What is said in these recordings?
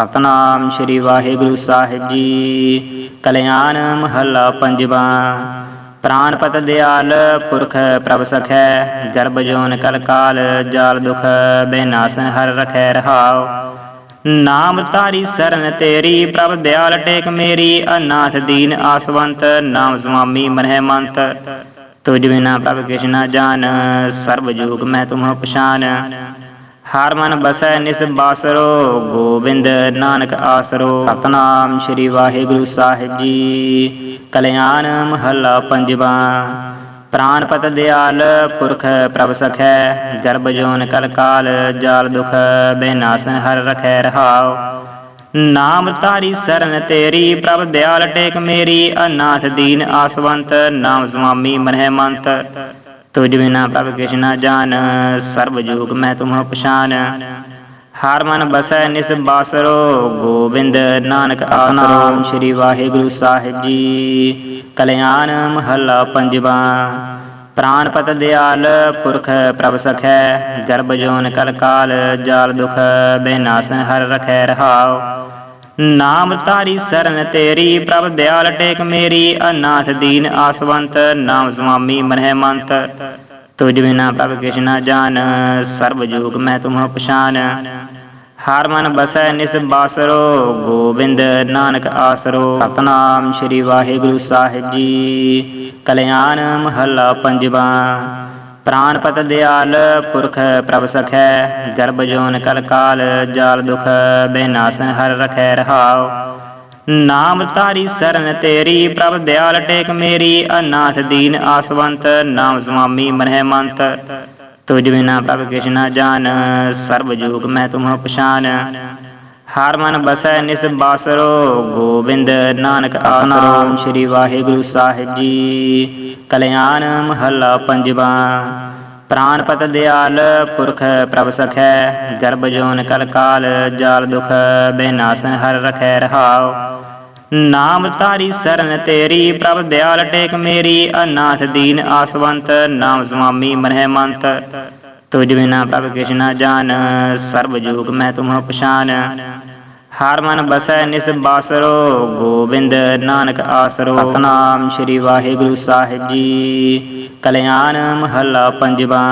ਸਤਨਾਮ ਸ੍ਰੀ ਵਾਹਿਗੁਰੂ ਸਾਹਿਬ ਜੀ। ਕਲਿਆਣ ਮਹੱਲਾ ਪੰਜਵਾ। ਪ੍ਰਾਨਪਤ ਦਿਆਲ ਪੁਰਖ ਪ੍ਰਭ ਸਖੈ, ਗਰਭ ਜੋਨ ਕਲ ਕਾਲ, ਜਾਲ ਦੁਖ ਬੇਨਾਸਨ ਹਰ ਰਖੈ ਰਹਾਉ। ਨਾਮ ਤਾਰੀ ਸਰਨ ਤੇਰੀ, ਪ੍ਰਭ ਦਿਆਲ ਟੇਕ ਮੇਰੀ, ਅਨਾਥ ਦੀਨ ਆਸਵੰਤ, ਨਾਮ ਸੁਆਮੀ ਮਨਹਿ ਮੰਤ। ਤੁਝ ਬਿਨਾ ਪ੍ਰਭ ਕਿਛ ਨਾ ਜਾਣ, ਸਰਬ ਜੂਗ ਮੈਂ ਤੁਮਹੁ ਪਛਾਨ। ਹਰ ਮਨ ਬਸੈ ਨਿਸ ਬਾਸਰੋ, ਗੋਬਿੰਦ ਨਾਨਕ ਆਸਰੋ। ਸਤਨਾਮ ਸ੍ਰੀ ਵਾਹਿਗੁਰੂ ਸਾਹਿਬ ਜੀ। ਕਲਿਆਣ ਮਹੱਲਾ ਪੰਜਵਾ। ਪ੍ਰਾਨਪਤ ਦਿਆਲ ਪੁਰਖ ਪ੍ਰਭ ਸਖੈ, ਗਰਭ ਜੋਨ ਕਲ ਕਾਲ, ਜਾਲ ਦੁਖ ਬੇਨਾਸਨ ਹਰ ਰਖੈ ਰਹਾਉ। ਨਾਮ ਤਾਰੀ ਸਰਨ ਤੇਰੀ, ਪ੍ਰਭ ਦਿਆਲ ਟੇਕ ਮੇਰੀ, ਅਨਾਥ ਦੀਨ ਆਸਵੰਤ, ਨਾਮ ਸੁਆਮੀ ਮਨਹਿ ਮੰਤ। ਤੁਝ ਬਿਨਾ ਪ੍ਰਭ ਕਿਛ ਨਾ ਜਾਣ, ਸਰਬ ਜੂਗ ਮੈਂ ਤੁਮਹੁ ਪਛਾਨ ਹਰ ਮਨ ਬਸੈ ਨਿਸ ਬਾਸਰੋ, ਗੋਬਿੰਦ ਨਾਨਕ ਆਸਰੋ। ਸ੍ਰੀ ਵਾਹਿਗੁਰੂ ਸਾਹਿਬ ਜੀ, ਕਲਿਆਣ ਮਹੱਲਾ ਪੰਜਵਾ। ਪ੍ਰਾਨਪਤ ਦਿਆਲ ਪੁਰਖ ਪ੍ਰਭ ਸਖੈ, ਗਰਭ ਜੋਨ ਕਲ ਕਾਲ, ਜਾਲ ਦੁਖ ਬੇਨਾਸਨ ਹਰ ਰਖੈ ਰਹਾਓ ਨਾਮ ਤਾਰੀ ਸਰਨ ਤੇਰੀ, ਪ੍ਰਭ ਦਿਆਲ ਟੇਕ ਮੇਰੀ, ਅਨਾਥ ਦੀਨ ਆਸਵੰਤ, ਨਾਮ ਸੁਆਮੀ ਮਨਹਿ ਮੰਤ ਤੁਝ ਬਿਨਾ ਪ੍ਰਭ ਕਿਛ ਜਾਨ ਜਾਣ ਸਰਬ ਜੂਗ ਮੈਂ ਤੁਮਹੁ ਪਛਾਨ। ਹਰ ਮਨ ਬਸੈ ਨਿਸ ਬਾਸਰੋ, ਗੋਬਿੰਦ ਨਾਨਕ ਆਸਰੋ। ਸਤਨਾਮ ਸ੍ਰੀ ਵਾਹਿਗੁਰੂ ਸਾਹਿਬ ਜੀ। ਕਲਿਆਣ ਮਹੱਲਾ ਪੰਜਵਾ। ਪ੍ਰਾਨਪਤ ਦਿਆਲ ਪੁਰਖ ਪ੍ਰਭ ਸਖੈ, ਗਰਭ ਜੋਨ ਕਲ ਕਾਲ, ਜਾਲ ਦੁਖ ਬੇਨਾਸਨ ਹਰ ਰਖੈ ਰਹਾਉ। ਨਾਮ ਤਾਰੀ ਸਰਨ ਤੇਰੀ, ਪ੍ਰਭ ਦਿਆਲ ਟੇਕ ਮੇਰੀ, ਅਨਾਥ ਦੀਨ ਆਸਵੰਤ, ਨਾਮ ਸੁਆਮੀ ਮਨਹਿ ਮੰਤ। ਤੁਝ ਬਿਨਾ ਪ੍ਰਭ ਕਿਛ ਨਾ ਜਾਣ ਸਰਬ ਜੂਗ ਮੈਂ ਤੁਮਹੁ ਪਛਾਨ। ਹਰ ਮਨ ਬਸੈ ਨਿਸ ਬਾਸਰੋ, ਗੋਬਿੰਦ ਨਾਨਕ ਆਸਰੋ, ਸ੍ਰੀ ਵਾਹਿਗੁਰੂ ਸਾਹਿਬ ਜੀ। ਕਲਿਆਣ ਮਹੱਲਾ ਪੰਜਵਾ, ਪ੍ਰਾਨਪਤ ਦਿਆਲ ਪੁਰਖ ਪ੍ਰਭ ਸਖੈ, ਗਰਭ ਜੋਨ ਕਲ ਕਾਲ ਜਾਲ ਦੁਖ, ਬੇਨਾਸਨ ਹਰ ਰਖੈ ਰਹਾਉ। ਨਾਮ ਤਾਰੀ ਸਰਨ ਤੇਰੀ, ਪ੍ਰਭ ਦਿਆਲ ਟੇਕ ਮੇਰੀ, ਅਨਾਥ ਦੀਨ ਆਸਵੰਤ, ਨਾਮ ਸੁਆਮੀ ਮਨਹਿ ਮੰਤ। ਤੁਝ ਬਿਨਾ ਪ੍ਰਭ ਕਿਛ ਨਾ ਜਾਣ ਸਰਬ ਜੂਗ ਮੈਂ ਤੁਮਹੁ ਪਛਾਨ। ਹਰ ਮਨ ਬਸੈ ਨਿਸ ਬਾਸਰੋ, ਗੋਬਿੰਦ ਨਾਨਕ ਆਸਰੋ। ਸਤਨਾਮ ਸ੍ਰੀ ਵਾਹਿਗੁਰੂ ਸਾਹਿਬ ਜੀ। ਕਲਿਆਣ ਮਹੱਲਾ ਪੰਜਵਾ।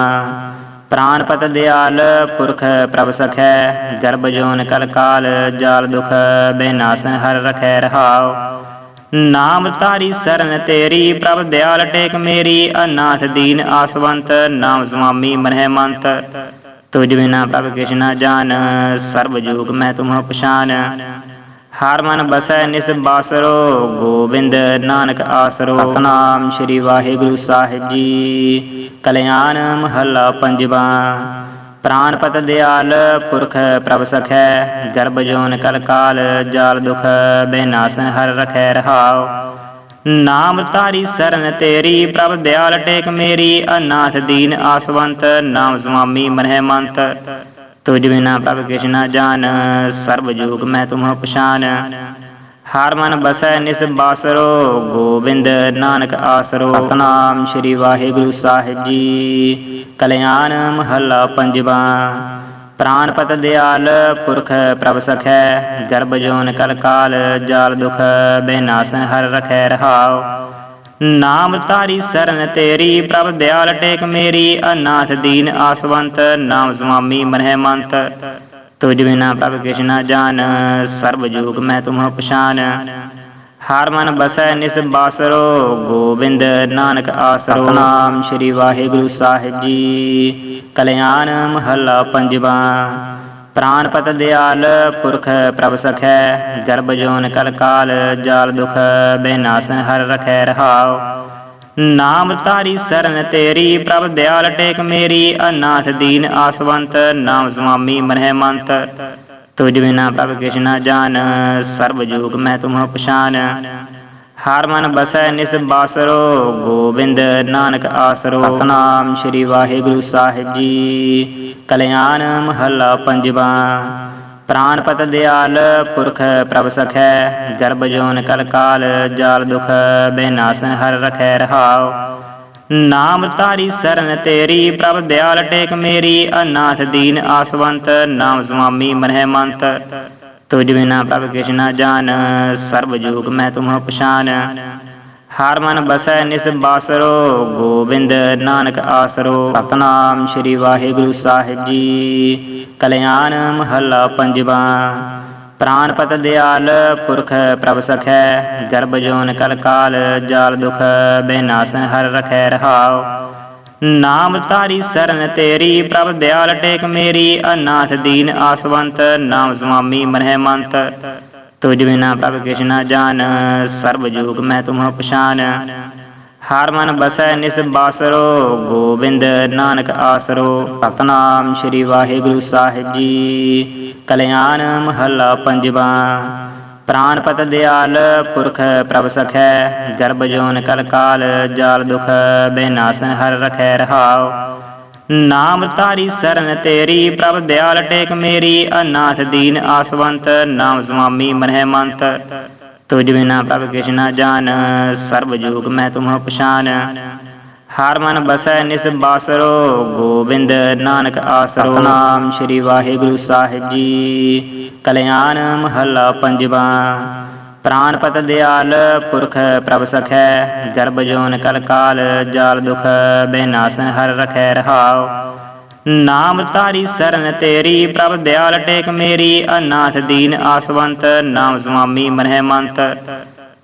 ਪ੍ਰਾਨਪਤ ਦਿਆਲ ਪੁਰਖ ਪ੍ਰਭ ਸਖੈ, ਗਰਭ ਜੋਨ ਕਲ ਕਾਲ, ਜਾਲ ਦੁਖ ਬੇਨਾਸਨ ਹਰ ਰਖੈ ਰਹਾਉ। ਨਾਮ ਤਾਰੀ ਸਰਨ ਤੇਰੀ, ਪ੍ਰਭ ਦਿਆਲ ਟੇਕ ਮੇਰੀ, ਅਨਾਥ ਦੀਨ ਆਸਵੰਤ, ਨਾਮ ਸੁਆਮੀ ਮਨਹਿ ਮੰਤ। ਤੁਝ ਬਿਨਾ ਪ੍ਰਭ ਕਿਛ ਨਾ ਜਾਣ ਸਰਬ ਜੂਗ ਮੈਂ ਤੁਮਹੁ ਪਛਾਨ ਹਰ ਮਨ ਬਸੈ ਨਿਸ ਬਾਸਰੋ ਗੋਬਿੰਦ ਨਾਨਕ ਆਸਰੋ। ਸਤਨਾਮ ਸ੍ਰੀ ਵਾਹਿਗੁਰੂ ਸਾਹਿਬ ਜੀ। ਕਲਿਆਣ ਮਹੱਲਾ ਪੰਜਵਾ। ਪ੍ਰਾਨਪਤ ਦਿਆਲ ਪੁਰਖ ਪ੍ਰਭ ਸਖੈ ਗਰਭ ਜੋਨ ਕਲ ਕਾਲ ਜਾਲ ਦੁਖ ਬੇਨਾਸਨ ਹਰ ਰਖੈ ਰਹਾਉ। ਨਾਮ ਤਾਰੀ ਸਰਨ ਤੇਰੀ, ਪ੍ਰਭ ਦਿਆਲ ਟੇਕ ਮੇਰੀ, ਅਨਾਥ ਦੀਨ ਆਸਵੰਤ, ਨਾਮ ਸੁਆਮੀ ਮਨਹਿ ਮੰਤ ਤੁਝ ਬਿਨਾ ਪ੍ਰਭ ਕਿਛ ਨਾ ਜਾਣ ਸਰਬ ਜੂਗ ਮੈਂ ਤੁਮਹੁ ਪਛਾਨ। ਹਰ ਮਨ ਬਸੈ ਨਿਸ ਬਾਸਰੋ, ਗੋਬਿੰਦ ਨਾਨਕ ਆਸਰੋ। ਸਤਨਾਮ ਸ੍ਰੀ ਵਾਹਿਗੁਰੂ ਸਾਹਿਬ ਜੀ, ਕਲਿਆਣ ਮਹੱਲਾ ਪੰਜਵਾ। ਪ੍ਰਾਨਪਤ ਦਿਆਲ, ਪੁਰਖ ਪ੍ਰਭ ਸਖੈ, ਗਰਭ ਜੋਨ ਕਲ ਕਾਲ, ਜਾਲ ਦੁਖ ਬੇਨਾਸਨ ਹਰ ਰਖੈ ਰਹਾਉ। ਨਾਮ ਤਾਰੀ ਸਰਨ ਤੇਰੀ, ਪ੍ਰਭ ਦਿਆਲ ਟੇਕ ਮੇਰੀ, ਅਨਾਥ ਦੀਨ ਆਸਵੰਤ, ਨਾਮ ਸੁਆਮੀ ਮਨਹਿ ਮੰਤ। ਤੁਝ ਬਿਨਾ ਪ੍ਰਭ ਕਿਛ ਨਾ ਜਾਣ ਸਰਬ ਜੂਗ ਮੈਂ ਤੁਮਹੁ ਪਛਾਨ ਹਰ ਮਨ ਬਸੈ ਨਿਸ ਬਾਸਰੋ, ਗੋਬਿੰਦ ਨਾਨਕ ਆਸਰੋ। ਨਾਮ ਸ੍ਰੀ ਵਾਹਿਗੁਰੂ ਸਾਹਿਬ ਜੀ। ਕਲਿਆਣ ਮਹੱਲਾ ਪੰਜਵਾ। ਪ੍ਰਾਨਪਤ ਦਿਆਲ ਪੁਰਖ ਪ੍ਰਭ ਸਖੈ, ਗਰਭ ਜੋਨ ਕਲ ਕਾਲ, ਜਾਲ ਦੁਖ ਬੇਨਾਸਨ ਹਰ ਰਖੈ ਰਹਾਉ। ਨਾਮ ਤਾਰੀ ਸਰਨ ਤੇਰੀ, ਪ੍ਰਭ ਦਿਆਲ ਟੇਕ ਮੇਰੀ, ਅਨਾਥ ਦੀਨ ਆਸਵੰਤ, ਨਾਮ ਸੁਆਮੀ ਮਨਹਿ ਮੰਤ। ਤੁਜ ਬਿਨਾ ਪ੍ਰਭ ਕਿਛ ਨਾ ਜਾਣ, ਸਰਬ ਜੂਗ ਮੈਂ ਤੁਮਹੁ ਪਛਾਨ ਹਰ ਮਨ ਬਸੈ ਨਿਸ ਬਾਸਰੋ, ਗੋਬਿੰਦ ਨਾਨਕ ਆਸਰੋ। ਸਤਨਾਮ ਸ੍ਰੀ ਵਾਹਿਗੁਰੂ ਸਾਹਿਬ ਜੀ। ਕਲਿਆਣ ਮਹੱਲਾ ਪੰਜਵਾ। ਪ੍ਰਾਨਪਤ ਦਿਆਲ ਪੁਰਖ ਪ੍ਰਭ ਸਖੈ, ਗਰਭ ਜੋਨ ਕਲ ਕਾਲ, ਜਾਲ ਦੁਖ ਬੇਨਾਸਨ ਹਰ ਰਖੈ ਰਹਾਓ ਨਾਮ ਤਾਰੀ ਸਰਨ ਤੇਰੀ, ਪ੍ਰਭ ਦਿਆਲ ਟੇਕ ਮੇਰੀ, ਅਨਾਥ ਦੀਨ ਆਸਵੰਤ, ਨਾਮ ਸੁਆਮੀ ਮਨਹਿ ਮੰਤ ਤੁਝ ਬਿਨਾ ਪ੍ਰਭ ਕਿਛ ਨਾ ਜਾਣ ਸਰਬ ਜੋਗ ਮੈਂ ਤੁਮਹ ਪਛਾਨ। ਹਰ ਮਨ ਬਸੈ ਨਿਸ ਬਾਸਰੋ, ਗੋਬਿੰਦ ਨਾਨਕ ਆਸਰੋ। ਸਤਨਾਮ ਸ੍ਰੀ ਵਾਹਿਗੁਰੂ ਸਾਹਿਬ ਜੀ। ਕਲਿਆਣ ਮਹੱਲਾ ਪੰਜਵਾ। ਪ੍ਰਾਨਪਤ ਦਿਆਲ, ਪੁਰਖ ਪ੍ਰਭ ਸਖੈ, ਗਰਭ ਜੋਨ ਕਲ ਕਾਲ, ਜਾਲ ਦੁਖ ਬੇਨਾਸਨ ਹਰ ਰਖੈ ਰਹਾਉ। ਨਾਮ ਤਾਰੀ ਸਰਨ ਤੇਰੀ, ਪ੍ਰਭ ਦਿਆਲ ਟੇਕ ਮੇਰੀ, ਅਨਾਥ ਦੀਨ ਆਸਵੰਤ, ਨਾਮ ਸੁਆਮੀ ਮਨਹਿ ਮੰਤ। ਤੁਝ ਬਿਨਾ ਪ੍ਰਭ ਕਿਛ ਨਾ ਜਾਣ ਸਰਬ ਜੋਗ ਮੈਂ ਤੁਮਹ ਪਛਾਨ। ਹਰ ਮਨ ਬਸੈ ਨਿਸ ਬਾਸਰੋ, ਗੋਬਿੰਦ ਨਾਨਕ ਆਸਰੋ। ਸਤਨਾਮ ਸ੍ਰੀ ਵਾਹਿਗੁਰੂ ਸਾਹਿਬ ਜੀ। ਕਲਿਆਣ ਮਹੱਲਾ ਪੰਜਵਾ। ਪ੍ਰਾਨਪਤ ਦਿਆਲ ਪੁਰਖ ਪ੍ਰਭ ਸਖੈ, ਗਰਭ ਜੋਨ ਕਲ ਕਾਲ ਜਾਲ ਦੁਖ, ਬੇਨਾਸਨ ਹਰ ਰਖੈ ਰਹਾਉ। ਨਾਮ ਤਾਰੀ ਸਰਨ ਤੇਰੀ, ਪ੍ਰਭ ਦਿਆਲ ਟੇਕ ਮੇਰੀ, ਅਨਾਥ ਦੀਨ ਆਸਵੰਤ, ਨਾਮ ਸੁਆਮੀ ਮਨਹਿ ਮੰਤ। ਤੁਝ ਬਿਨਾ ਪ੍ਰਭ ਕਿਛ ਨਾ ਜਾਣ ਸਰਬ ਜੋਗ ਮੈਂ ਤੁਮਹ ਪਛਾਨ। ਹਰ ਮਨ ਬਸੈ ਨਿਸ ਬਾਸਰੋ ਗੋਬਿੰਦ ਨਾਨਕ ਆਸਰੋ। ਨਾਮ ਸ੍ਰੀ ਵਾਹਿਗੁਰੂ ਸਾਹਿਬ ਜੀ ਕਲਿਆਣ ਮਹੱਲਾ ਪੰਜਵਾ। ਪ੍ਰਾਨਪਤ ਦਿਆਲ ਪੁਰਖ ਪ੍ਰਭ ਸਖੈ ਗਰਭ ਜੋਨ ਕਲ ਕਾਲ ਜਾਲ ਦੁਖ ਬੇਨਾਸਨ ਹਰ ਰਖੈ ਰਹਾਉ। ਨਾਮ ਤਾਰੀ ਸਰਨ ਤੇਰੀ, ਪ੍ਰਭ ਦਿਆਲ ਟੇਕ ਮੇਰੀ, ਅਨਾਥ ਦੀਨ ਆਸਵੰਤ, ਨਾਮ ਸੁਆਮੀ ਮਨਹਿ ਮੰਤ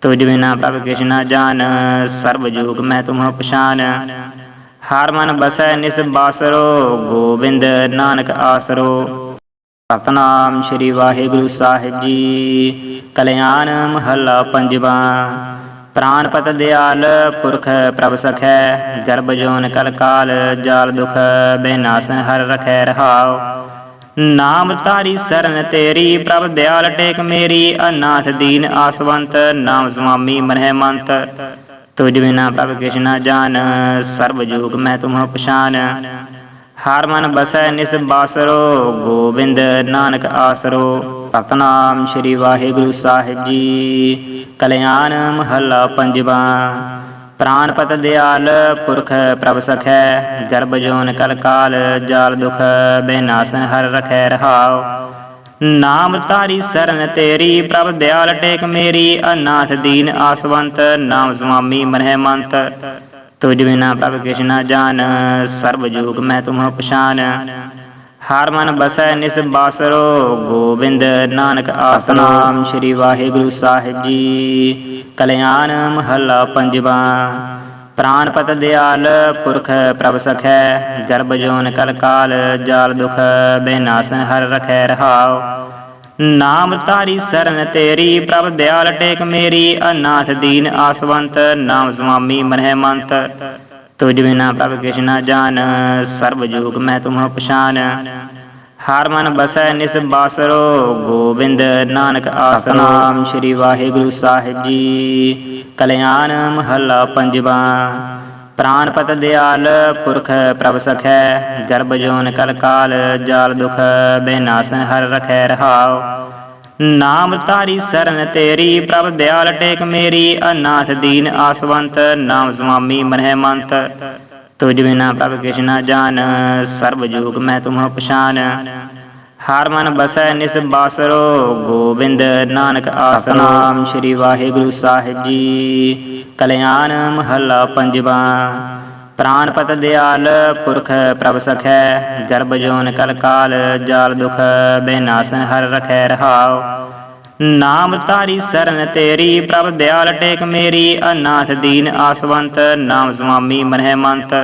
ਤੁਝ ਬਿਨਾ ਪ੍ਰਭ ਕਿਛ ਜਾਨ ਜਾਣ ਸਰਬ ਜੋਗ ਮੈਂ ਤੁਮਹ ਪਛਾਨ। ਹਰ ਮਨ ਬਸੈ ਨਿਸ ਬਾਸਰੋ, ਗੋਬਿੰਦ ਨਾਨਕ ਆਸਰੋ। ਸਤਨਾਮ ਸ੍ਰੀ ਵਾਹਿਗੁਰੂ ਸਾਹਿਬ ਜੀ, ਕਲਿਆਣ ਮਹੱਲਾ ਪੰਜਵਾ। ਪ੍ਰਾਨਪਤ ਦਿਆਲ, ਪੁਰਖ ਪ੍ਰਭ ਸਖੈ, ਗਰਭ ਜੋਨ ਕਲ ਕਾਲ, ਜਾਲ ਦੁਖ ਬੇਨਾਸਨ ਹਰ ਰਖੈ ਰਹਾਉ। ਨਾਮ ਤਾਰੀ ਸਰਨ ਤੇਰੀ, ਪ੍ਰਭ ਦਿਆਲ ਟੇਕ ਮੇਰੀ, ਅਨਾਥ ਦੀਨ ਆਸਵੰਤ, ਨਾਮ ਸੁਆਮੀ ਮਨਹਿ ਮੰਤ। ਤੁਜ ਬਿਨਾ ਪ੍ਰਭ ਕਿਛ ਨਾ ਜਾਣ ਸਰਬ ਜੋਗ ਮੈਂ ਤੁਮਹ ਪਛਾਨ। ਹਰ ਮਨ ਬਸੈ ਨਿਸ ਬਾਸਰੋ, ਗੋਬਿੰਦ ਨਾਨਕ ਆਸਰੋ। ਸਤਨਾਮ ਸ੍ਰੀ ਵਾਹਿਗੁਰੂ ਸਾਹਿਬ ਜੀ। ਕਲਿਆਣ ਮਹੱਲਾ ਪੰਜਵਾ। ਪ੍ਰਾਨਪਤ ਦਿਆਲ ਪੁਰਖ ਪ੍ਰਭ ਸਖੈ, ਗਰਭ ਜੋਨ ਕਲ ਕਾਲ, ਜਾਲ ਦੁਖ ਬੇਨਾਸਨ ਹਰ ਰਖੈ ਰਹਾਉ। ਨਾਮ ਤਾਰੀ ਸਰਨ ਤੇਰੀ, ਪ੍ਰਭ ਦਿਆਲ ਟੇਕ ਮੇਰੀ, ਅਨਾਥ ਦੀਨ ਆਸਵੰਤ, ਨਾਮ ਸੁਆਮੀ ਮਨਹਿ ਮੰਤ। ਤੁਝ ਬਿਨਾ ਪ੍ਰਭ ਕਿਛ ਨਾ ਜਾਣ, ਸਰਬ ਜੋਗ ਮੈਂ ਤੁਮਹ ਪਛਾਨ। ਹਰ ਮਨ ਬਸੈ ਨਿਸ ਬਾਸਰੋ, ਗੋਬਿੰਦ ਨਾਨਕ ਆਸਨਾਮ ਸ੍ਰੀ ਵਾਹਿਗੁਰੂ ਸਾਹਿਬ ਜੀ। ਕਲਿਆਣ ਮਹੱਲਾ ਪੰਜਵਾ, ਪ੍ਰਾਨਪਤ ਦਿਆਲ ਪੁਰਖ ਪ੍ਰਭ ਸਖੈ, ਗਰਭ ਜੋਨ ਕਲ ਕਾਲ, ਜਾਲ ਦੁਖ ਬੇਨਾਸਨ ਹਰ ਰਖੈ ਰਹਾਓ ਨਾਮ ਤਾਰੀ ਸਰਨ ਤੇਰੀ, ਪ੍ਰਭ ਦਿਆਲ ਟੇਕ ਮੇਰੀ, ਅਨਾਥ ਦੀਨ ਆਸਵੰਤ, ਨਾਮ ਸੁਆਮੀ ਮਨਹਿ ਮੰਤ। ਤੁਝ ਬਿਨਾ ਪ੍ਰਭ ਕਿਛ ਨਾ ਜਾਣ ਸਰਬ ਜੋਗ ਮੈਂ ਤੁਮਹ ਪਛਾਨ। ਹਰ ਮਨ ਬਸੈ ਨਿਸ ਬਾਸਰੋ ਗੋਬਿੰਦ ਨਾਨਕ ਆਸਨਾਮ ਸ੍ਰੀ ਵਾਹਿਗੁਰੂ ਸਾਹਿਬ ਜੀ। ਕਲਿਆਣ ਮਹੱਲਾ ਪੰਜਵਾ। ਪ੍ਰਾਨਪਤ ਦਿਆਲ ਪੁਰਖ ਪ੍ਰਭ ਸਖੈ ਗਰਭ ਜੋਨ ਕਲ ਕਾਲ ਜਾਲ ਦੁਖ ਬੇਨਾਸਨ ਹਰ ਰਖੈ ਰਹਾਉ। ਨਾਮ ਤਾਰੀ ਸਰਨ ਤੇਰੀ, ਪ੍ਰਭ ਦਿਆਲ ਟੇਕ ਮੇਰੀ, ਅਨਾਥ ਦੀਨ ਆਸਵੰਤ, ਨਾਮ ਸੁਆਮੀ ਮਨਹਿ ਮੰਤ ਤੁਝ ਬਿਨਾ ਪ੍ਰਭ ਕਿਛ ਜਾਨ ਜਾਣ ਸਰਬ ਜੋਗ ਮੈਂ ਤੁਮਹ ਪਛਾਨ। ਹਰ ਮਨ ਬਸੈ ਨਿਸ ਬਾਸਰੋ, ਗੋਬਿੰਦ ਨਾਨਕ ਆਸਨਾਮ ਸ੍ਰੀ ਵਾਹਿਗੁਰੂ ਸਾਹਿਬ ਜੀ। ਕਲਿਆਣ ਮਹੱਲਾ ਪੰਜਵਾ। ਪ੍ਰਾਨਪਤ ਦਿਆਲ ਪੁਰਖ ਪ੍ਰਭ ਸਖੈ, ਗਰਭ ਜੋਨ ਕਲ ਕਾਲ, ਜਾਲ ਦੁਖ ਬੇਨਾਸਨ ਹਰ ਰਖੈ ਰਹਾਉ। ਨਾਮ ਤਾਰੀ ਸਰਨ ਤੇਰੀ, ਪ੍ਰਭ ਦਿਆਲ ਟੇਕ ਮੇਰੀ, ਅਨਾਥ ਦੀਨ ਆਸਵੰਤ, ਨਾਮ ਸੁਆਮੀ ਮਨਹਿ ਮੰਤ।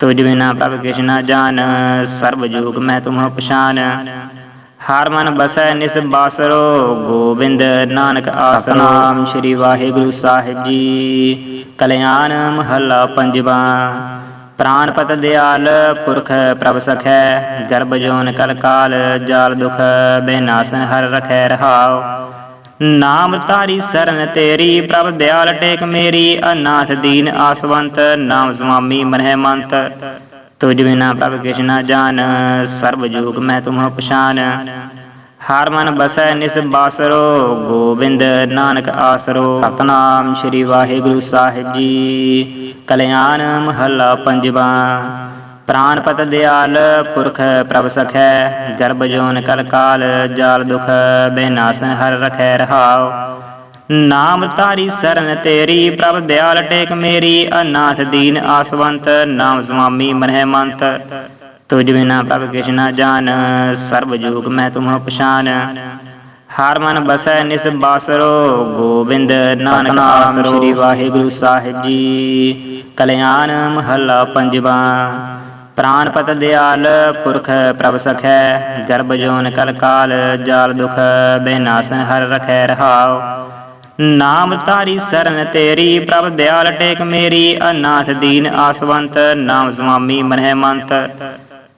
ਤੁਝ ਬਿਨਾ ਪ੍ਰਭ ਕਿਛ ਨਾ ਸਰਬ ਜੋਗ ਮੈਂ ਤੁਮਹ ਪਛਾਨ। ਹਰ ਮਨ ਬਸੈ ਨਿਸ ਬਾਸਰੋ, ਗੋਬਿੰਦ ਨਾਨਕ ਆਸਨਾਮ ਸ੍ਰੀ ਵਾਹਿਗੁਰੂ ਸਾਹਿਬ ਜੀ। ਕਲਿਆਣ ਮਹੱਲਾ ਪੰਜਵਾ। ਪ੍ਰਾਨਪਤ ਦਿਆਲ, ਪੁਰਖ ਪ੍ਰਭ ਸਖੈ, ਗਰਭ ਜੋਨ ਕਲ ਕਾਲ, ਜਾਲ ਦੁਖ ਬੇਨਾਸਨ ਹਰ ਰਖੈ ਰਹਾਉ। ਨਾਮ ਤਾਰੀ ਸਰਨ ਤੇਰੀ, ਪ੍ਰਭ ਦਿਆਲ ਟੇਕ ਮੇਰੀ, ਅਨਾਥ ਦੀਨ ਆਸਵੰਤ, ਨਾਮ ਸੁਆਮੀ ਮਨਹਿ ਮੰਤ। ਤੁਜ ਬਿਨਾ ਪ੍ਰਭ ਕਿਛ ਨਾ ਜਾਣ ਸਰਬ ਜੋਗ ਮੈਂ ਤੁਮਹ ਪਛਾਨ। ਹਰ ਮਨ ਬਸੈ ਨਿਸ ਬਾਸਰੋ, ਗੋਬਿੰਦ ਨਾਨਕ ਆਸਰੋ। ਸਤਨਾਮ ਸ੍ਰੀ ਵਾਹਿਗੁਰੂ ਸਾਹਿਬ ਜੀ। ਕਲਿਆਣ ਮਹੱਲਾ ਪੰਜਵਾ। ਪ੍ਰਾਨ ਦਿਆਲ ਪੁਰਖ ਪ੍ਰਭ ਸਖੈ, ਗਰਭ ਜੋਨ ਕਲ ਕਾਲ, ਜਾਲ ਦੁਖ ਬੇਨਾਸਨ ਹਰ ਰਖੈ ਰਹਾਉ। ਨਾਮ ਤਾਰੀ ਸਰਨ ਤੇਰੀ, ਪ੍ਰਭ ਦਿਆਲ ਟੇਕ ਮੇਰੀ, ਅਨਾਥ ਦੀਨ ਆਸਵੰਤ, ਨਾਮ ਸੁਆਮੀ ਮਨਹਿ ਮੰਤ। ਤੁਝ ਬਿਨਾ ਪ੍ਰਭ ਕਿਛ ਨਾ ਜਾਣ ਸਰਬ ਜੂਗ ਮੈਂ ਤੁਮਹੁ ਪਛਾਨ ਹਰ ਮਨ ਬਸੈ ਨਿਸ ਬਾਸਰੋ ਗੋਬਿੰਦ ਨਾਨਕ ਆਸਰੋ ਸ੍ਰੀ ਵਾਹਿਗੁਰੂ ਸਾਹਿਬ ਜੀ। ਕਲਿਆਣ ਮਹੱਲਾ ਪੰਜਵਾ। ਪ੍ਰਾਨ ਪਤ ਦਿਆਲ ਪੁਰਖ ਪ੍ਰਭ ਸਖੈ ਗਰਭ ਜੋਨ ਕਲ ਕਾਲ ਜਾਲ ਦੁਖ ਬੇਨਾਸਨ ਹਰ ਰਖੈ ਰਹਾਉ। ਨਾਮ ਤਾਰੀ ਸਰਨ ਤੇਰੀ ਪ੍ਰਭ ਦਿਆਲ ਟੇਕ ਮੇਰੀ ਅਨਾਥ ਦੀਨ ਆਸਵੰਤ ਨਾਮ ਸੁਆਮੀ ਮਨਹਿ ਮੰਤ।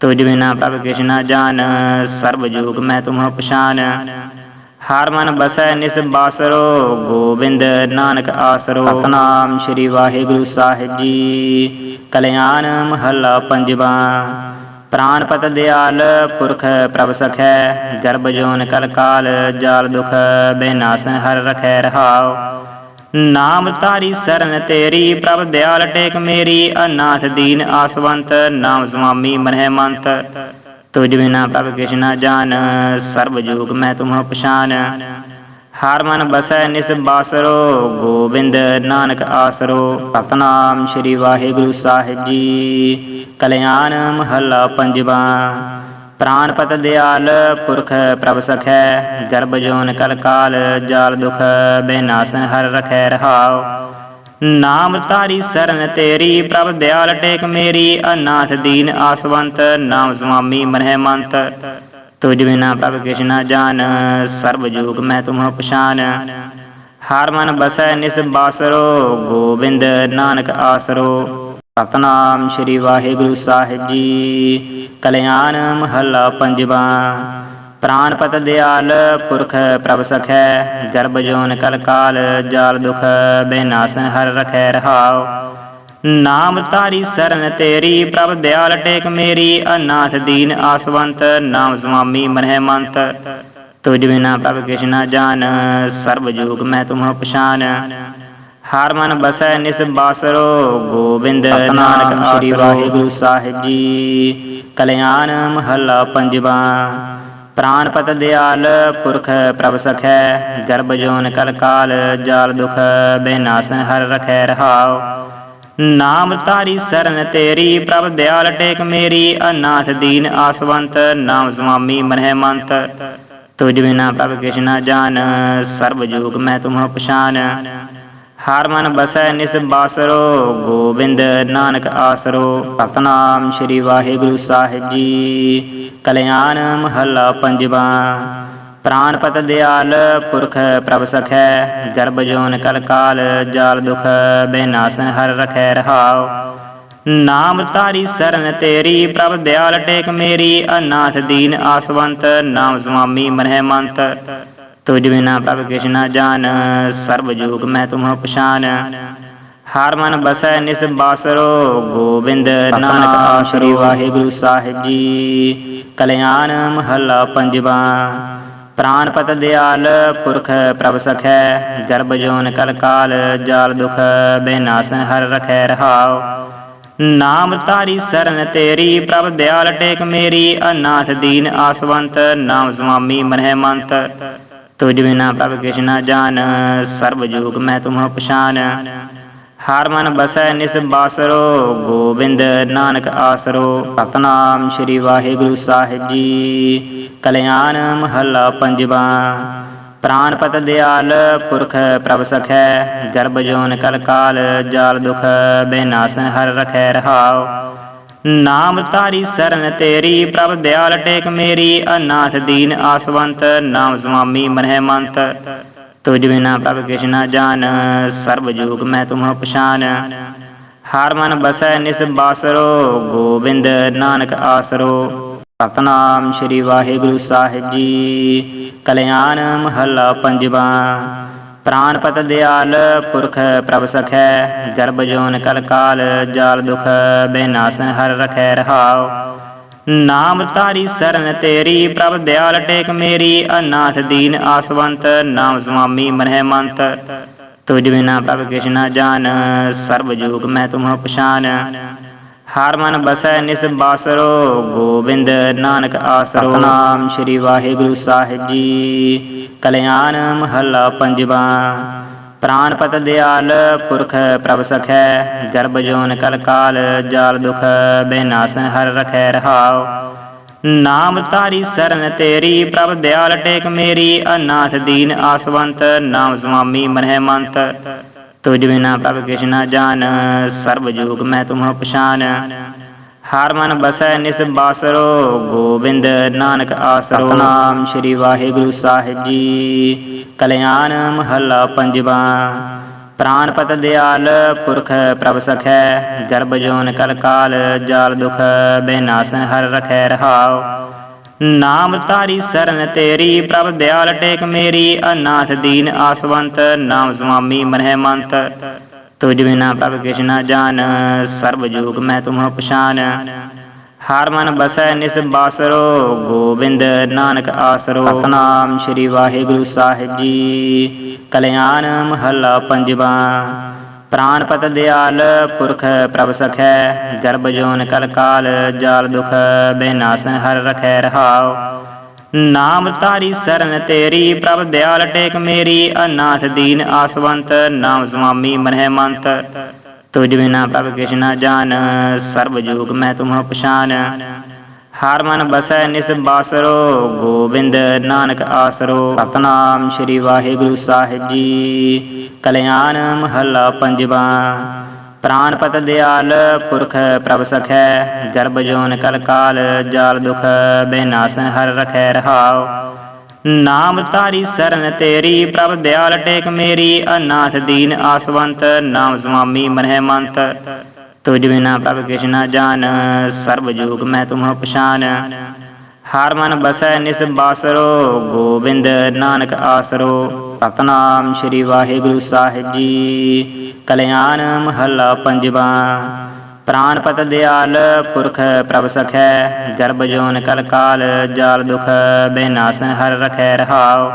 ਤੁਝ ਬਿਨਾ ਪ੍ਰਭ ਕਿਛ ਨਾ ਜਾਣ ਸਰਬ ਜੂਗ ਮੈਂ ਤੁਮਹੁ ਪਛਾਨ ਹਰ ਮਨ ਬਸੈ ਨਿਸ ਬਾਸਰੋ ਗੋਬਿੰਦ ਨਾਨਕ ਆਸਰੋ। ਸਤਨਾਮ ਸ੍ਰੀ ਵਾਹਿਗੁਰੂ ਸਾਹਿਬ ਜੀ। ਕਲਿਆਣ ਮਹੱਲਾ ਪੰਜਵਾ। ਪ੍ਰਾਨ ਪਤ ਦਿਆਲ ਪੁਰਖ ਪ੍ਰਭ ਸਖੈ। ਗਰਭ ਜੋਨ ਕਲ ਕਾਲ ਜਾਲ ਦੁਖ ਬੇਨਾਸਨ ਹਰ ਰਖੈ ਰਹਾਉ। ਨਾਮ ਤਾਰੀ ਸਰਨ ਤੇਰੀ, ਪ੍ਰਭ ਦਿਆਲ ਟੇਕ ਮੇਰੀ, ਅਨਾਥ ਦੀਨ ਆਸਵੰਤ, ਨਾਮ ਸੁਆਮੀ ਮਨਹਿ ਮੰਤ ਤੁਝ ਬਿਨਾ ਪ੍ਰਭ ਕਿਛ ਜਾਨ ਜਾਣ ਸਰਬ ਜੂਗ ਮੈਂ ਤੁਮਹੁ ਪਛਾਨ। ਹਰ ਮਨ ਬਸੈ ਨਿਸ ਬਾਸਰੋ, ਗੋਬਿੰਦ ਨਾਨਕ ਆਸਰੋ। ਸਤਨਾਮ ਸ੍ਰੀ ਵਾਹਿਗੁਰੂ ਸਾਹਿਬ ਜੀ। ਕਲਿਆਣ ਮਹੱਲਾ ਪੰਜਵਾ। ਪ੍ਰਾਨਪਤ ਦਿਆਲ ਪੁਰਖ ਪ੍ਰਭ ਸਖੈ, ਗਰਭ ਜੋਨ ਕਲ ਕਾਲ, ਜਾਲ ਦੁਖ ਬੇਨਾਸਨ ਹਰ ਰਖੈ ਰਹਾਉ। ਨਾਮ ਤਾਰੀ ਸਰਨ ਤੇਰੀ, ਪ੍ਰਭ ਦਿਆਲ ਟੇਕ ਮੇਰੀ, ਅਨਾਥ ਦੀਨ ਆਸਵੰਤ, ਨਾਮ ਸੁਆਮੀ ਮਨਹਿ ਮੰਤ। ਤੁਜ ਬਿਨਾ ਪ੍ਰਭ ਕਿਛ ਜਾਨ ਜਾਣ ਸਰਬ ਜੂਗ ਮੈਂ ਤੁਮਹੁ ਪਛਾਨ। ਹਰ ਮਨ ਬਸੈ ਨਿਸ ਬਾਸਰੋ, ਗੋਬਿੰਦ ਨਾਨਕ ਆਸਰੋ। ਸਤਨਾਮ ਸ੍ਰੀ ਵਾਹਿਗੁਰੂ ਸਾਹਿਬ ਜੀ। ਕਲਿਆਣ ਮਹੱਲਾ ਪੰਜਵਾ। ਪ੍ਰਾਨ ਪਤ ਦਿਆਲ ਪੁਰਖ ਪ੍ਰਭ ਸਖੈ, ਗਰਭ ਜੋਨ ਕਲ ਕਾਲ, ਜਾਲ ਦੁਖ ਬੇਨਾਸਨ ਹਰ ਰਖੈ ਰਹਾਉ। ਨਾਮ ਤਾਰੀ ਸਰਨ ਤੇਰੀ, ਪ੍ਰਭ ਦਿਆਲ ਟੇਕ ਮੇਰੀ, ਅਨਾਥ ਦੀਨ ਆਸਵੰਤ, ਨਾਮ ਸੁਆਮੀ ਮਨਹਿ ਮੰਤ। ਤੁਝ ਬਿਨਾ ਪ੍ਰਭ ਕਿਛ ਨਾ ਜਾਣ ਸਰਬ ਜੂਗ ਮੈਂ ਤੁਮਹੁ ਪਛਾਨ। ਹਰ ਮਨ ਬਸੈ ਨਿਸ ਬਾਸਰੋ, ਗੋਬਿੰਦ ਨਾਨਕ ਸ੍ਰੀ ਵਾਹਿਗੁਰੂ ਸਾਹਿਬ ਜੀ। ਕਲਿਆਣ ਮਹੱਲਾ ਪੰਜਵਾ ਪ੍ਰਾਨ ਦਿਆਲ ਪੁਰਖ ਪ੍ਰਭ ਸਖੈ, ਗਰਭ ਜੋਨ ਕਲ ਕਾਲ, ਜਾਲ ਦੁਖ ਬੇਨਾਸਨ ਹਰ ਰਖੈ ਰਹਾਉ। ਨਾਮ ਤਾਰੀ ਸਰਨ ਤੇਰੀ, ਪ੍ਰਭ ਦਿਆਲ ਟੇਕ ਮੇਰੀ, ਅਨਾਥ ਦੀਨ ਆਸਵੰਤ, ਨਾਮ ਸੁਆਮੀ ਮਨਹਿ ਮੰਤ। ਤੁਝ ਬਿਨਾ ਪ੍ਰਭ ਕਿਛ ਨਾ ਜਾਣ ਸਰਬ ਜੂਗ ਮੈਂ ਤੁਮਹੁ ਪਛਾਨ। ਹਰ ਮਨ ਬਸੈ ਨਿਸ ਬਾਸਰੋ, ਗੋਬਿੰਦ ਨਾਨਕ ਆਸਰੋ। ਸਤਨਾਮ ਸ੍ਰੀ ਵਾਹਿਗੁਰੂ ਸਾਹਿਬ ਜੀ। ਕਲਿਆਣ ਮਹੱਲਾ ਪੰਜਵਾ। ਪ੍ਰਾਨ ਪਤ ਦਿਆਲ ਪੁਰਖ ਪ੍ਰਭ ਸਖੈ, ਗਰਭ ਜੋਨ ਕਲ ਕਾਲ, ਜਾਲ ਦੁਖ ਬੇਨਾਸਨ ਹਰ ਰਖੈ ਰਹਾਉ। ਨਾਮ ਤਾਰੀ ਸਰਨ ਤੇਰੀ, ਪ੍ਰਭ ਦਿਆਲ ਟੇਕ ਮੇਰੀ, ਅਨਾਥ ਦੀਨ ਆਸਵੰਤ, ਨਾਮ ਸੁਆਮੀ ਮਨਹਿ ਮੰਤ। ਤੁਝ ਬਿਨਾ ਪ੍ਰਭ ਕਿਛ ਨਾ ਜਾਣ ਸਰਬ ਜੂਗ ਮੈਂ ਤੁਮਹੁ ਪਛਾਨ। ਹਰ ਮਨ ਬਸੈ ਨਿਸ ਬਾਸਰੋ ਗੋਬਿੰਦ ਨਾਨਕ ਆਸਰੀ ਵਾਹਿਗੁਰੂ ਸਾਹਿਬ ਜੀ। ਕਲਿਆਣ ਮਹੱਲਾ ਪੰਜਵਾ। ਪ੍ਰਾਨ ਪਤ ਦਿਆਲ ਪੁਰਖ ਪ੍ਰਭ ਸਖੈ ਗਰਭ ਜੋਨ ਕਲ ਕਾਲ ਜਾਲ ਦੁਖ ਬੇਨਾਸਨ ਹਰ ਰਖੈ ਰਹਾਉ। ਨਾਮ ਤਾਰੀ ਸਰਨ ਤੇਰੀ ਪ੍ਰਭ ਦਿਆਲ ਟੇਕ ਮੇਰੀ ਅਨਾਥ ਦੀਨ ਆਸਵੰਤ ਨਾਮ ਸੁਆਮੀ ਮਨਹਿ ਮੰਤ। ਤੁਝ ਬਿਨਾ ਪ੍ਰਭ ਕਿਛ ਨਾ ਜਾਣ, ਸਰਬ ਜੂਗ ਮੈਂ ਤੁਮਹੁ ਪਛਾਨ ਹਰ ਮਨ ਬਸੈ ਨਿਸ ਬਾਸਰੋ, ਗੋਬਿੰਦ ਨਾਨਕ ਆਸਰੋ। ਸਤਨਾਮ ਸ੍ਰੀ ਵਾਹਿਗੁਰੂ ਸਾਹਿਬ ਜੀ। ਕਲਿਆਣ ਮਹੱਲਾ ਪੰਜਵਾ। ਪ੍ਰਾਨ ਪਤ ਦਿਆਲ ਪੁਰਖ ਪ੍ਰਭ ਸਖੈ, ਗਰਭ ਜੋਨ ਕਲ ਕਾਲ, ਜਾਲ ਦੁਖ ਬੇਨਾਸਨ ਹਰ ਰਖੈ ਰਹਾਓ ਨਾਮ ਤਾਰੀ ਸਰਨ ਤੇਰੀ, ਪ੍ਰਭ ਦਿਆਲ ਟੇਕ ਮੇਰੀ, ਅਨਾਥ ਦੀਨ ਆਸਵੰਤ, ਨਾਮ ਸੁਆਮੀ ਮਨਹਿ ਮੰਤ ਤੁਝ ਬਿਨਾ ਪ੍ਰਭ ਕਿਛ ਨਾ ਸਰਬ ਜੂਗ ਮੈਂ ਤੁਮਹੁ ਪਛਾਨ। ਹਰ ਮਨ ਬਸੈ ਨਿਸ ਬਾਸਰੋ, ਗੋਬਿੰਦ ਨਾਨਕ ਆਸਰੋ। ਸਤਨਾਮ ਸ੍ਰੀ ਵਾਹਿਗੁਰੂ ਸਾਹਿਬ ਜੀ, ਕਲਿਆਣ ਮਹੱਲਾ ਪੰਜਵਾ। ਪ੍ਰਾਨ ਪਤ ਦਿਆਲ, ਪੁਰਖ ਪ੍ਰਭ ਸਖੈ, ਗਰਭ ਜੋਨ ਕਲ ਕਾਲ, ਜਾਲ ਦੁਖ ਬੇਨਾਸਨ ਹਰ ਰਖੈ ਰਹਾਉ। ਨਾਮ ਤਾਰੀ ਸਰਨ ਤੇਰੀ, ਪ੍ਰਭ ਦਿਆਲ ਟੇਕ ਮੇਰੀ, ਅਨਾਥ ਦੀਨ ਆਸਵੰਤ, ਨਾਮ ਸੁਆਮੀ ਮਨਹਿ ਮੰਤ। ਤੁਝ ਬਿਨਾ ਪ੍ਰਭ ਕਿਛ ਨਾ ਸਰਬ ਜੂਗ ਮੈਂ ਤੁਮਹੁ ਪਛਾਨ। ਹਰ ਮਨ ਬਸੈ ਨਿਸ ਬਾਸਰੋ, ਗੋਬਿੰਦ ਨਾਨਕ ਆਸਰੋ। ਨਾਮ ਸ੍ਰੀ ਵਾਹਿਗੁਰੂ ਸਾਹਿਬ ਜੀ। ਕਲਿਆਣ ਮਹੱਲਾ ਪੰਜਵਾ। ਪ੍ਰਾਨਪਤ ਦਿਆਲ ਪੁਰਖ ਪ੍ਰਭ ਸਖੈ, ਗਰਭ ਜੋਨ ਕਲ ਕਾਲ, ਜਾਲ ਦੁਖ ਬੇਨਾਸਨ ਹਰ ਰਖੈ ਰਹਾਉ। ਨਾਮ ਤਾਰੀ ਸਰਨ ਤੇਰੀ, ਪ੍ਰਭ ਦਿਆਲ ਟੇਕ ਮੇਰੀ, ਅਨਾਥ ਦੀਨ ਆਸਵੰਤ, ਨਾਮ ਸੁਆਮੀ ਮਨਹਿ ਮੰਤ। ਤੁਝ ਬਿਨਾ ਪ੍ਰਭ ਕਿਛ ਨਾ ਜਾਣ ਸਰਬ ਜੂਗ ਮੈਂ ਤੁਮਹੁ ਪਛਾਨ। ਹਰ ਮਨ ਬਸੈ ਨਿਸ ਬਾਸਰੋ, ਗੋਬਿੰਦ ਨਾਨਕ ਆਸਰੋ। ਨਾਮ ਸ੍ਰੀ ਵਾਹਿਗੁਰੂ ਸਾਹਿਬ ਜੀ। ਕਲਿਆਣ ਮਹੱਲਾ ਪੰਜਵਾ। ਪ੍ਰਾਨਪਤ ਦਿਆਲ ਪੁਰਖ ਪ੍ਰਭ ਸਖੈ, ਗਰਭ ਜੋਨ ਕਲ ਕਾਲ, ਜਾਲ ਦੁਖ ਬੇਨਾਸਨ ਹਰ ਰਖੈ ਰਹਾਉ। ਨਾਮ ਤਾਰੀ ਸਰਨ ਤੇਰੀ, ਪ੍ਰਭ ਦਿਆਲ ਟੇਕ ਮੇਰੀ, ਅਨਾਥ ਦੀਨ ਆਸਵੰਤ, ਨਾਮ ਸੁਆਮੀ ਮਨਹਿ ਮੰਤ। ਤੁਝ ਬਿਨਾ ਪ੍ਰਭ ਕਿਛ ਨਾ ਜਾਣ ਸਰਬ ਜੂਗ ਮੈਂ ਤੁਮਹੁ ਪਛਾਨ ਹਰ ਮਨ ਬਸੈ ਨਿਸ ਬਾਸਰੋ ਗੋਬਿੰਦ ਨਾਨਕ ਆਸਰੋ। ਸਤਨਾਮ ਸ੍ਰੀ ਵਾਹਿਗੁਰੂ ਸਾਹਿਬ ਜੀ। ਕਲਿਆਣ ਮਹੱਲਾ ਪੰਜਵਾ। ਪ੍ਰਾਨਪਤ ਦਿਆਲ ਪੁਰਖ ਪ੍ਰਭ ਸਖੈ ਗਰਭ ਜੋਨ ਕਲ ਕਾਲ ਜਾਲ ਦੁਖ ਬੇਨਾਸਨ ਹਰ ਰਖੈ ਰਹਾਉ। ਨਾਮ ਤਾਰੀ ਸਰਨ ਤੇਰੀ, ਪ੍ਰਭ ਦਿਆਲ ਟੇਕ ਮੇਰੀ, ਅਨਾਥ ਦੀਨ ਆਸਵੰਤ, ਨਾਮ ਸੁਆਮੀ ਮਨਹਿ ਮੰਤ ਤੁਝ ਬਿਨਾ ਪ੍ਰਭ ਕਿਛ ਜਾਨ ਜਾਣ ਸਰਬ ਜੂਗ ਮੈਂ ਤੁਮਹੁ ਪਛਾਨ। ਹਰ ਮਨ ਬਸੈ ਨਿਸ ਬਾਸਰੋ, ਗੋਬਿੰਦ ਨਾਨਕ ਆਸਰੋ। ਸਤਨਾਮ ਸ੍ਰੀ ਵਾਹਿਗੁਰੂ ਸਾਹਿਬ ਜੀ। ਕਲਿਆਣ ਮਹੱਲਾ ਪੰਜਵਾ। ਪ੍ਰਾਨਪਤ ਦਿਆਲ ਪੁਰਖ ਪ੍ਰਭ ਸਖੈ, ਗਰਭ ਜੋਨ ਕਲ ਕਾਲ, ਜਾਲ ਦੁਖ ਬੇਨਾਸਨ ਹਰ ਰਖੈ ਰਹਾਉ। ਨਾਮ ਤਾਰੀ ਸਰਨ ਤੇਰੀ, ਪ੍ਰਭ ਦਿਆਲ ਟੇਕ ਮੇਰੀ, ਅਨਾਥ ਦੀਨ ਆਸਵੰਤ, ਨਾਮ ਸੁਆਮੀ ਮਨਹਿ ਮੰਤ। ਤੁਝ ਬਿਨਾ ਪ੍ਰਭ ਕਿਛ ਨਾ ਜਾਣ ਸਰਬ ਜੂਗ ਮੈਂ ਤੁਮਹੁ ਪਛਾਨ। ਹਰ ਮਨ ਬਸੈ ਨਿਸ ਬਾਸਰੋ, ਗੋਬਿੰਦ ਨਾਨਕ ਆਸਰੋ। ਸਤਨਾਮ ਸ੍ਰੀ ਵਾਹਿਗੁਰੂ ਸਾਹਿਬ ਜੀ। ਕਲਿਆਣ ਮਹੱਲਾ ਪੰਜਵਾ। ਪ੍ਰਾਨਪਤ ਦਿਆਲ ਪੁਰਖ ਪ੍ਰਭ ਸਖੈ, ਗਰਭ ਜੋਨ ਕਲ ਕਾਲ ਜਾਲ ਦੁਖ, ਬੇਨਾਸਨ ਹਰ ਰਖੈ ਰਹਾਓ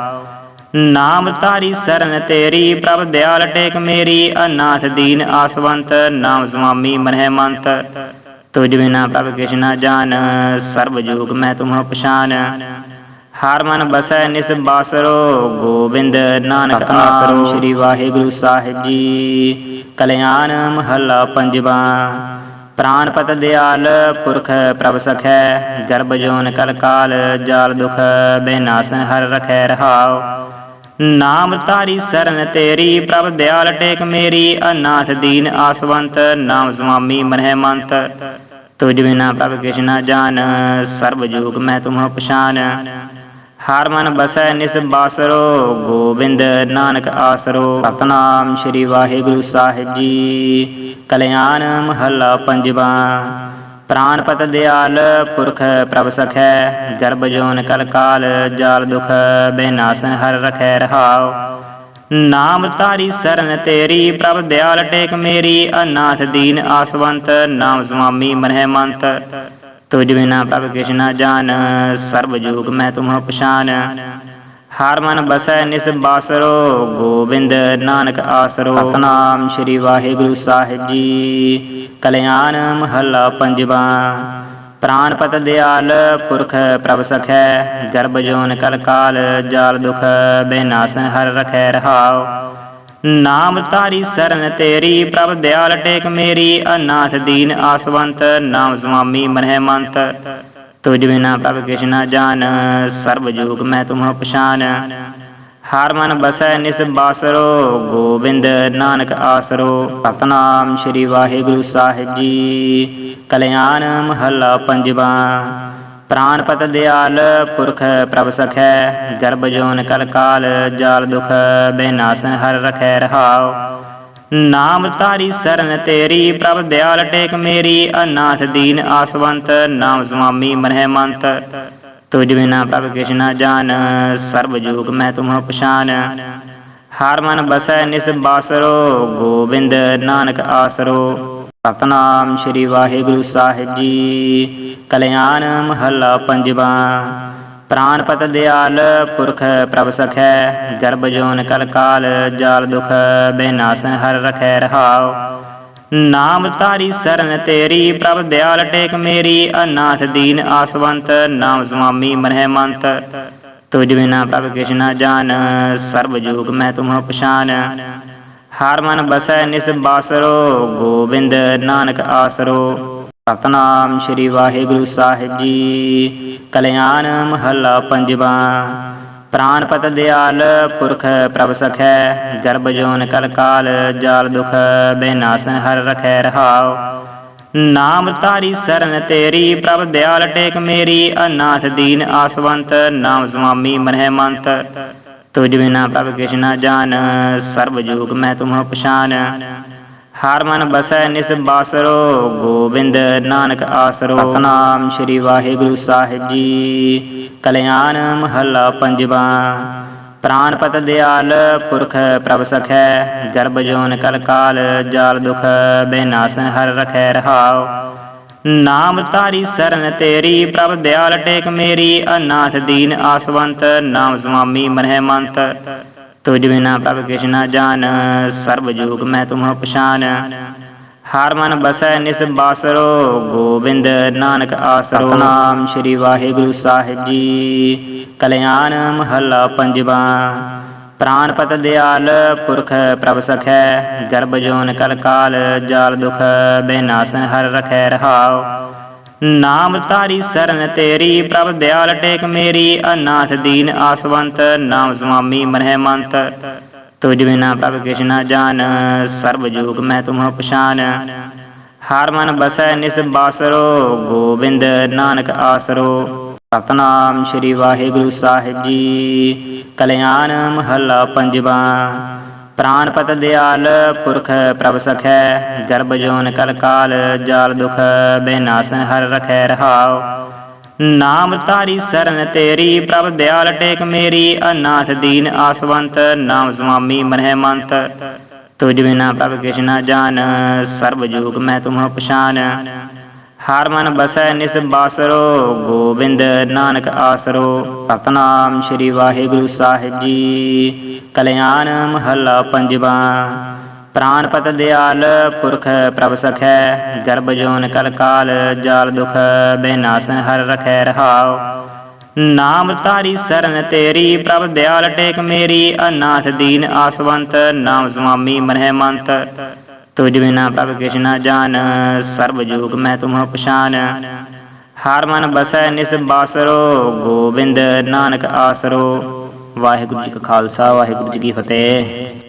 ਨਾਮ ਤਾਰੀ ਸਰਨ ਤੇਰੀ, ਪ੍ਰਭ ਦਿਆਲ ਟੇਕ ਮੇਰੀ, ਅਨਾਥ ਦੀਨ ਆਸਵੰਤ, ਨਾਮ ਸੁਆਮੀ ਮਨਹਿ ਮੰਤ। ਤੁਝ ਬਿਨਾ ਪ੍ਰਭ ਕਿਛ ਨਾ ਜਾਣ ਸਰਬ ਜੂਗ ਮੈਂ ਤੁਮਹੁ ਪਛਾਨ ਹਰ ਮਨ ਬਸੈ ਨਿਸ ਬਾਸਰੋ ਗੋਬਿੰਦ ਨਾਨਕ ਆਸਰੋ ਸ੍ਰੀ ਵਾਹਿਗੁਰੂ ਸਾਹਿਬ ਜੀ। ਕਲਿਆਣ ਮਹੱਲਾ ਪੰਜਵਾ ਪ੍ਰਾਨਪਤ ਦਿਆਲ ਪੁਰਖ ਪ੍ਰਭ ਸਖੈ ਗਰਭ ਜੋਨ ਕਲ ਕਾਲ ਜਾਲ ਦੁਖ ਬੇਨਾਸਨ ਹਰ ਰਖੈ ਰਹਾਉ। ਨਾਮ ਤਾਰੀ ਸਰਨ ਤੇਰੀ ਪ੍ਰਭ ਦਿਆਲ ਟੇਕ ਮੇਰੀ ਅਨਾਥ ਦੀਨ ਆਸਵੰਤ ਨਾਮ ਸੁਆਮੀ ਮਨਹਿ ਮੰਤ। ਤੁਜ ਬਿਨਾ ਪ੍ਰਭ ਕਿਛ ਨਾ ਜਾਣ ਸਰਬ ਜੂਗ ਮੈਂ ਤੁਮਹੁ ਪਛਾਨ। ਹਰ ਮਨ ਬਸੈ ਨਿਸ ਬਾਸਰੋ, ਗੋਬਿੰਦ ਨਾਨਕ ਆਸਰੋ। ਸਤਨਾਮ ਸ੍ਰੀ ਵਾਹਿਗੁਰੂ ਸਾਹਿਬ ਜੀ। ਕਲਿਆਣ ਮਹੱਲਾ ਪੰਜਵਾ। ਪ੍ਰਾਨਪਤ ਦਿਆਲ ਪੁਰਖ ਪ੍ਰਭ ਸਖੈ, ਗਰਭ ਜੋਨ ਕਲ ਕਾਲ ਜਾਲ ਦੁਖ ਬੇਨਾਸਨ ਹਰ ਰਖੈ ਰਹਾਓ ਨਾਮ ਤਾਰੀ ਸਰਨ ਤੇਰੀ ਪ੍ਰਭ ਦਿਆਲ ਟੇਕ ਮੇਰੀ ਅਨਾਥ ਦੀਨ ਆਸਵੰਤ ਨਾਮ ਸੁਆਮੀ ਮਨਹਿ ਮੰਤ ਤੁਝ ਬਿਨਾ ਪ੍ਰਭ ਕਿਛ ਨਾ ਜਾਣ ਸਰਬ ਜੂਗ ਮੈਂ ਤੁਮਹੁ ਪਛਾਨ। ਹਰ ਮਨ ਬਸੈ ਨਿਸ ਬਾਸਰੋ ਗੋਬਿੰਦ ਨਾਨਕ ਆਸਰੋ। ਸਤਨਾਮ ਸ੍ਰੀ ਵਾਹਿਗੁਰੂ ਸਾਹਿਬ ਜੀ। ਕਲਿਆਣ ਮਹੱਲਾ ਪੰਜਵਾ। ਪ੍ਰਾਨਪਤ ਦਿਆਲ, ਪੁਰਖ ਪ੍ਰਭ ਸਖੈ, ਗਰਭ ਜੋਨ ਕਲ ਕਾਲ, ਜਾਲ ਦੁਖ ਬੇਨਾਸਨ ਹਰ ਰਖੈ ਰਹਾਉ। ਨਾਮ ਤਾਰੀ ਸਰਨ ਤੇਰੀ, ਪ੍ਰਭ ਦਿਆਲ ਟੇਕ ਮੇਰੀ, ਅਨਾਥ ਦੀਨ ਆਸਵੰਤ, ਨਾਮ ਸੁਆਮੀ ਮਨਹਿ ਮੰਤ। ਤੁਝ ਬਿਨਾ ਪ੍ਰਭ ਕਿਛ ਨਾ ਜਾਣ ਸਰਬ ਜੂਗ ਮੈਂ ਤੁਮਹੁ ਪਛਾਨ ਹਰ ਮਨ ਬਸੈ ਨਿਸ ਬਾਸਰੋ, ਗੋਬਿੰਦ ਨਾਨਕ ਆਸਰੋ। ਸਤਨਾਮ ਸ੍ਰੀ ਵਾਹਿਗੁਰੂ ਸਾਹਿਬ ਜੀ। ਕਲਿਆਣ ਮਹੱਲਾ ਪੰਜਵਾ। ਪ੍ਰਾਨਪਤ ਦਿਆਲ ਪੁਰਖ ਪ੍ਰਭ ਸਖੈ, ਗਰਭ ਜੋਨ ਕਲ ਕਾਲ, ਜਾਲ ਦੁਖ ਬੇਨਾਸਨ ਹਰ ਰਖੈ ਰਹਾਓ ਨਾਮ ਤਾਰੀ ਸਰਨ ਤੇਰੀ, ਪ੍ਰਭ ਦਿਆਲ ਟੇਕ ਮੇਰੀ, ਅਨਾਥ ਦੀਨ ਆਸਵੰਤ, ਨਾਮ ਸੁਆਮੀ ਮਨਹਿ ਮੰਤ। ਤੁਜ ਬਿਨਾ ਪ੍ਰਭ ਕਿਛ ਨਾ ਜਾਣ ਸਰਬ ਜੂਗ ਮੈਂ ਤੁਮਹੁ ਪਛਾਨ। ਹਰ ਮਨ ਬਸੈ ਨਿਸ ਬਾਸਰੋ, ਗੋਬਿੰਦ ਨਾਨਕ ਆਸਰੋ। ਸਤਨਾਮ ਸ੍ਰੀ ਵਾਹਿਗੁਰੂ ਸਾਹਿਬ ਜੀ। ਕਲਿਆਣ ਮਹੱਲਾ ਪੰਜਵਾ। ਪ੍ਰਾਨਪਤ ਦਿਆਲ ਪੁਰਖ ਪ੍ਰਭ ਸਖੈ, ਗਰਭ ਜੋਨ ਕਲ ਕਾਲ, ਜਾਲ ਦੁਖ ਬੇਨਾਸਨ ਹਰ ਰਖੈ ਰਹਾਓ ਨਾਮ ਧਾਰੀ ਸਰਨ ਤੇਰੀ, ਪ੍ਰਭ ਦਿਆਲ ਟੇਕ ਮੇਰੀ, ਅਨਾਥ ਦੀਨ ਆਸਵੰਤ, ਨਾਮ ਸੁਆਮੀ ਮਨਹਿ ਮੰਤ ਤੁਝ ਬਿਨਾ ਪ੍ਰਭ ਕਿਛ ਨਾ ਸਰਬ ਜੋਗ ਮੈਂ ਤੁਮਹ ਪਛਾਨ। ਹਰ ਮਨ ਬਸੈ ਨਿਸ ਬਾਸਰੋ, ਗੋਬਿੰਦ ਨਾਨਕ ਆਸਰੋ। ਸਤਨਾਮ ਸ੍ਰੀ ਵਾਹਿਗੁਰੂ ਸਾਹਿਬ ਜੀ, ਕਲਿਆਣ ਮਹੱਲਾ ਪੰਜਵਾ। ਪ੍ਰਾਨਪਤ ਦਿਆਲ, ਪੁਰਖ ਪ੍ਰਭ ਸਖੈ, ਗਰਭ ਜੋਨ ਕਲ ਕਾਲ, ਜਾਲ ਦੁਖ ਬੇਨਾਸਨ ਹਰ ਰਖੈ ਰਹਾਉ। ਨਾਮ ਤਾਰੀ ਸਰਨ ਤੇਰੀ, ਪ੍ਰਭ ਦਿਆਲ ਟੇਕ ਮੇਰੀ, ਅਨਾਥ ਦੀਨ ਆਸਵੰਤ, ਨਾਮ ਸੁਆਮੀ ਮਨਹਿ ਮੰਤ। ਤੁਝ ਬਿਨਾ ਪ੍ਰਭ ਕਿਛ ਨਾ ਜਾਣ ਸਰਬ ਜੋਗ ਮੈਂ ਤੁਮਹ ਪਛਾਨ। ਹਰ ਮਨ ਬਸੈ ਨਿਸ ਬਾਸਰੋ, ਗੋਬਿੰਦ ਨਾਨਕ ਆਸਰੋ। ਨਾਮ ਸ੍ਰੀ ਵਾਹਿਗੁਰੂ ਸਾਹਿਬ ਜੀ। ਕਲਿਆਣ ਮਹੱਲਾ ਪੰਜਵਾਂ। ਪ੍ਰਾਨਪਤ ਦਿਆਲ ਪੁਰਖ ਪ੍ਰਭ ਸਖੈ, ਗਰਭ ਜੋਨ ਕਲ ਕਾਲ, ਜਾਲ ਦੁਖ ਬੇਨਾਸਨ ਹਰ ਰਖੈ ਰਹਾਉ। ਨਾਮ ਤਾਰੀ ਸਰਨ ਤੇਰੀ, ਪ੍ਰਭ ਦਿਆਲ ਟੇਕ ਮੇਰੀ, ਅਨਾਥ ਦੀਨ ਆਸਵੰਤ, ਨਾਮ ਸੁਆਮੀ ਮਨਹਿ ਮੰਤ। ਤੁਝ ਬਿਨਾ ਪ੍ਰਭ ਕਿਛ ਨਾ ਜਾਣ, ਸਰਬ ਜੋਗ ਮੈਂ ਤੁਮਹ ਪਛਾਨ। ਹਰ ਮਨ ਬਸੈ ਨਿਸ ਬਾਸਰੋ, ਗੋਬਿੰਦ ਨਾਨਕ ਆਸਰੋ। ਨਾਮ ਸ੍ਰੀ ਵਾਹਿਗੁਰੂ ਸਾਹਿਬ ਜੀ। ਕਲਿਆਣ ਮਹੱਲਾ ਪੰਜਵਾ। ਪ੍ਰਾਨਪਤ ਦਿਆਲ ਪੁਰਖ ਪ੍ਰਭ ਸਖੈ, ਗਰਭ ਜੋਨ ਕਲ ਕਾਲ, ਜਾਲ ਦੁਖ ਬੇਨਾਸਨ ਹਰ ਰਖੈ ਰਹਾਓ ਨਾਮ ਤਾਰੀ ਸਰਨ ਤੇਰੀ, ਪ੍ਰਭ ਦਿਆਲ ਟੇਕ ਮੇਰੀ, ਅਨਾਥ ਦੀਨ ਆਸਵੰਤ, ਨਾਮ ਸੁਆਮੀ ਮਨਹਿ ਮੰਤ। ਤੁਜ ਬਿਨਾ ਪ੍ਰਭ ਕਿਛ ਨਾ ਜਾਣ ਸਰਬ ਜੋਗ ਮੈਂ ਤੁਮਹ ਪਛਾਨ। ਹਰ ਮਨ ਬਸੈ ਨਿਸ ਬਾਸਰੋ, ਗੋਬਿੰਦ ਨਾਨਕ ਆਸਰੋ। ਸਤਨਾਮ ਸ੍ਰੀ ਵਾਹਿਗੁਰੂ ਸਾਹਿਬ ਜੀ। ਕਲਿਆਣ ਮਹੱਲਾ ਪੰਜਵਾ। ਪ੍ਰਾਨਪਤ ਦਿਆਲ ਪੁਰਖ ਪ੍ਰਭ ਸਖੈ, ਗਰਭ ਜੋਨ ਕਲ ਕਾਲ ਜਾਲ ਦੁਖ ਬੇਨਾਸਨ ਹਰ ਰਖੈ ਰਹਾਓ ਨਾਮ ਤਾਰੀ ਸਰਨ ਤੇਰੀ, ਪ੍ਰਭ ਦਿਆਲ ਟੇਕ ਮੇਰੀ, ਅਨਾਥ ਦੀਨ ਆਸਵੰਤ, ਨਾਮ ਸੁਆਮੀ ਮਨਹਿ ਮੰਤ ਤੁਝ ਬਿਨਾ ਪ੍ਰਭ ਕਿਛ ਜਾਨ ਜਾਣ ਸਰਬ ਜੋਗ ਮੈਂ ਤੁਮਹ ਪਛਾਨ। ਹਰ ਮਨ ਬਸੈ ਨਿਸ ਬਾਸਰੋ, ਗੋਬਿੰਦ ਨਾਨਕ ਆਸਰੋ। ਸਤਨਾਮ ਸ੍ਰੀ ਵਾਹਿਗੁਰੂ ਸਾਹਿਬ ਜੀ। ਕਲਿਆਣ ਮਹੱਲਾ ਪੰਜਵਾ। ਪ੍ਰਾਨਪਤ ਦਿਆਲ ਪੁਰਖ ਪ੍ਰਭ ਸਖੈ, ਗਰਭ ਜੋਨ ਕਲ ਕਾਲ, ਜਾਲ ਦੁਖ ਬੇਨਾਸਨ ਹਰ ਰਖੈ ਰਹਾਉ। ਨਾਮ ਤਾਰੀ ਸਰਨ ਤੇਰੀ, ਪ੍ਰਭ ਦਿਆਲ ਟੇਕ ਮੇਰੀ, ਅਨਾਥ ਦੀਨ ਆਸਵੰਤ, ਨਾਮ ਸੁਆਮੀ ਮਨਹਿ ਮੰਤ। ਤੁਝ ਬਿਨਾ ਪ੍ਰਭ ਕਿਛ ਨਾ ਸਰਬ ਜੋਗ ਮੈਂ ਤੁਮਹ ਪਛਾਨ। ਹਰ ਮਨ ਬਸੈ ਨਿਸ ਬਾਸਰੋ, ਗੋਬਿੰਦ ਨਾਨਕ ਆਸਰੋ। ਵਾਹਿਗੁਰੂ ਜੀ ਕਾ ਖਾਲਸਾ, ਵਾਹਿਗੁਰੂ ਜੀ ਕੀ ਫਤਿਹ।